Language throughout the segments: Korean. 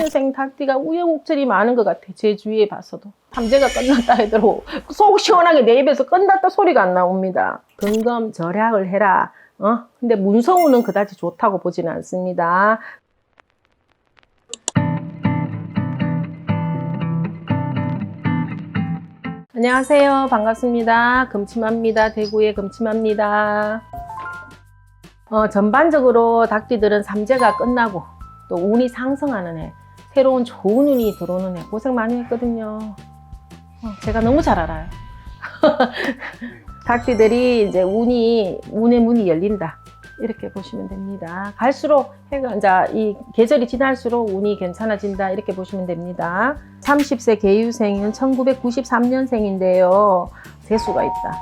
신유생 닭띠가 우여곡절이 많은 것 같아. 제 주위에 봐서도. 삼재가 끝났다 해도 속 시원하게 내 입에서 끝났다 소리가 안 나옵니다. 근검 절약을 해라. 어? 근데 문성우는 그다지 좋다고 보지는 않습니다. 안녕하세요. 반갑습니다. 금침합니다. 대구의 금침합니다. 어, 전반적으로 닭띠들은 삼재가 끝나고 또 운이 상승하는 해, 새로운 좋은 운이 들어오는 해 고생 많이 했거든요. 어, 제가 너무 잘 알아요. 닭띠들이 이제 운이 운의 문이 열린다. 이렇게 보시면 됩니다. 갈수록 해가 이제 이 계절이 지날수록 운이 괜찮아진다. 이렇게 보시면 됩니다. 30세 개유생은 1993년생인데요. 재수가 있다.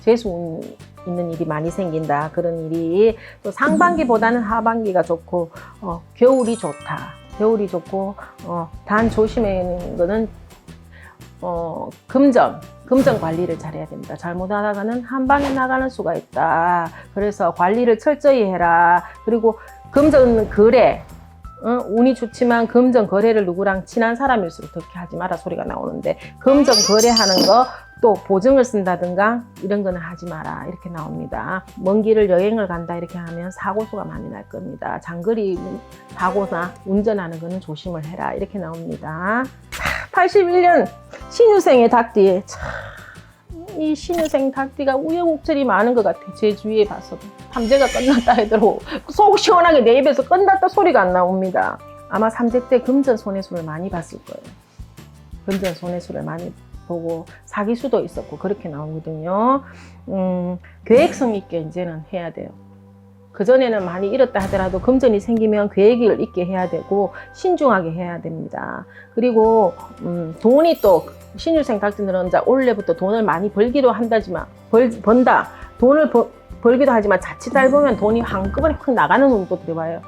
재수 운 있는 일이 많이 생긴다. 그런 일이 또 상반기보다는 하반기가 좋고 어, 겨울이 좋다. 겨울이 좋고 어, 단 조심하는 거는 어, 금전, 금전 관리를 잘해야 됩니다. 잘못하다가는 한 방에 나가는 수가 있다. 그래서 관리를 철저히 해라. 그리고 금전 거래, 어, 운이 좋지만 금전 거래를 누구랑 친한 사람일수록 그렇게 하지 마라 소리가 나오는데 금전 거래하는 거 또 보증을 쓴다든가 이런 거는 하지 마라. 이렇게 나옵니다. 먼 길을 여행을 간다. 이렇게 하면 사고수가 많이 날 겁니다. 장거리 사고나 운전하는 거는 조심을 해라. 이렇게 나옵니다. 81년 신유생의 닭띠 참, 이 신유생 닭띠가 우여곡절이 많은 것 같아. 제 주위에 봐서도. 삼재가 끝났다 해도 속 시원하게 내 입에서 끝났다 소리가 안 나옵니다. 아마 삼재 때 금전 손해수를 많이 봤을 거예요. 금전 손해수를 많이 보고 사기수도 있었고 그렇게 나오거든요 음, 계획성 있게 이제는 해야 돼요 그전에는 많이 잃었다 하더라도 금전이 생기면 계획을 있게 해야 되고 신중하게 해야 됩니다. 그리고 음, 돈이 또 신유생 닭들은 이제 올해부터 돈을 많이 벌기도 한다지만 벌, 번다 돈을 벌, 벌기도 하지만 자칫 잘 보면 돈이 한꺼번에 확 나가는 운도 들어와요.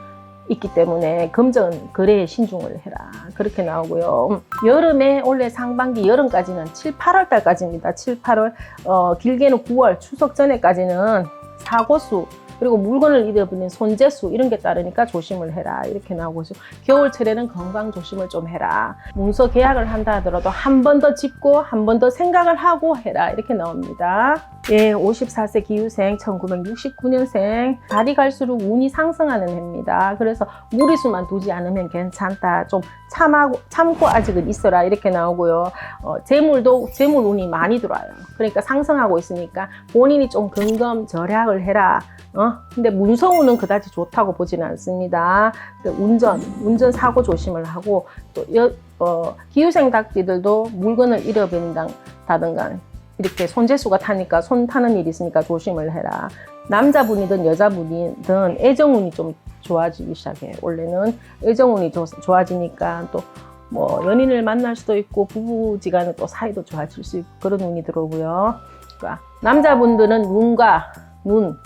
있기 때문에 금전 거래에 신중을 해라 그렇게 나오고요. 음, 여름에 올해 상반기 여름까지는 7, 8월 달까지입니다. 7, 8월 어, 길게는 9월 추석 전에까지는 사고수 그리고 물건을 잃어버린 손재수 이런 게 따르니까 조심을 해라 이렇게 나오고 있어요. 겨울철에는 건강 조심을 좀 해라. 문서 계약을 한다 하더라도 한 번 더 짚고 한 번 더 생각을 하고 해라 이렇게 나옵니다. 예, 54세 기후생 1969년생 달이 갈수록 운이 상승하는 해입니다. 그래서 무리수만 두지 않으면 괜찮다. 좀 참하고 참고 아직은 있어라 이렇게 나오고요. 어, 재물도 재물 운이 많이 들어와요. 그러니까 상승하고 있으니까 본인이 좀 근검 절약을 해라. 어? 근데 문성우는 그다지 좋다고 보지는 않습니다. 그 운전, 운전 사고 조심을 하고 또 여, 어, 기후생 닭띠들도 물건을 잃어버린다든가 이렇게 손재수가 타니까 손 타는 일이 있으니까 조심을 해라. 남자분이든 여자분이든 애정운이 좀 좋아지기 시작해요. 원래는 애정운이 조- 좋아지니까 또 뭐 연인을 만날 수도 있고 부부지간에 또 사이도 좋아질 수 있고 그런 운이 들어오고요. 그러니까 남자분들은 눈과 눈,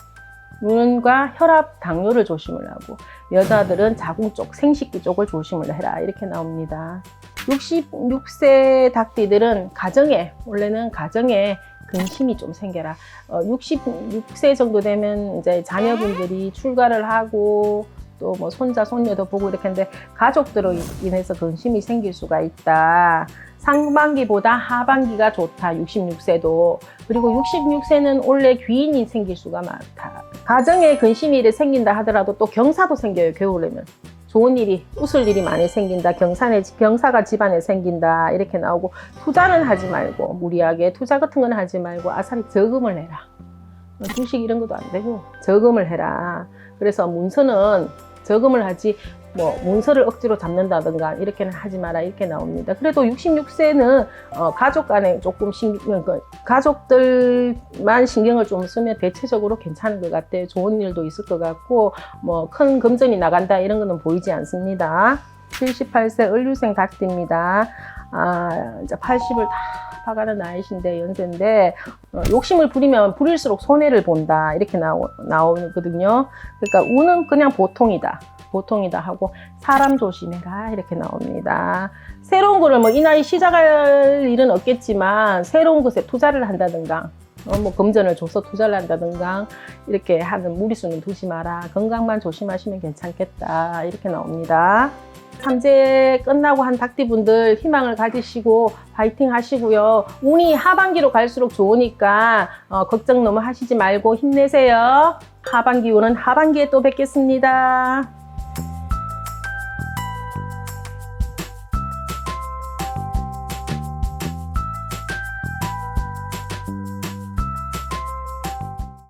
눈과 혈압, 당뇨를 조심을 하고 여자들은 자궁 쪽, 생식기 쪽을 조심을 해라 이렇게 나옵니다. 66세 닭띠들은 가정에 원래는 가정에 근심이 좀 생겨라. 어, 66세 정도 되면 이제 자녀분들이 출가를 하고 또 뭐 손자 손녀도 보고 이렇게 하는데 가족들로 인해서 근심이 생길 수가 있다. 상반기보다 하반기가 좋다. 66세도 그리고 66세는 원래 귀인이 생길 수가 많다. 가정에 근심이 생긴다 하더라도 또 경사도 생겨요. 겨울에는. 좋은 일이 웃을 일이 많이 생긴다 경산에 경사가 집안에 생긴다 이렇게 나오고 투자는 하지 말고 무리하게 투자 같은 건 하지 말고 아사리 저금을 해라 주식 이런 것도 안 되고 저금을 해라 그래서 문서는 저금을 하지 뭐 문서를 억지로 잡는다든가 이렇게는 하지 마라 이렇게 나옵니다. 그래도 66세는 어, 가족 간에 조금 신경 그 가족들만 신경을 좀 쓰면 대체적으로 괜찮은 것 같아요. 좋은 일도 있을 것 같고 뭐 큰 금전이 나간다 이런 거는 보이지 않습니다. 78세 을류생 닭띠입니다. 아 이제 80을 다 박아는 나이신데 연세인데 어, 욕심을 부리면 부릴수록 손해를 본다 이렇게 나오, 나오거든요. 그러니까 운은 그냥 보통이다. 보통이다 하고 사람 조심해라 이렇게 나옵니다. 새로운 거를 뭐 이 나이 시작할 일은 없겠지만 새로운 것에 투자를 한다든가 어, 뭐 금전을 줘서 투자를 한다든가 이렇게 하는 무리수는 두지 마라. 건강만 조심하시면 괜찮겠다 이렇게 나옵니다. 삼재 끝나고 한 닭띠분들 희망을 가지시고 파이팅 하시고요. 운이 하반기로 갈수록 좋으니까 어, 걱정 너무 하시지 말고 힘내세요. 하반기 운은 하반기에 또 뵙겠습니다.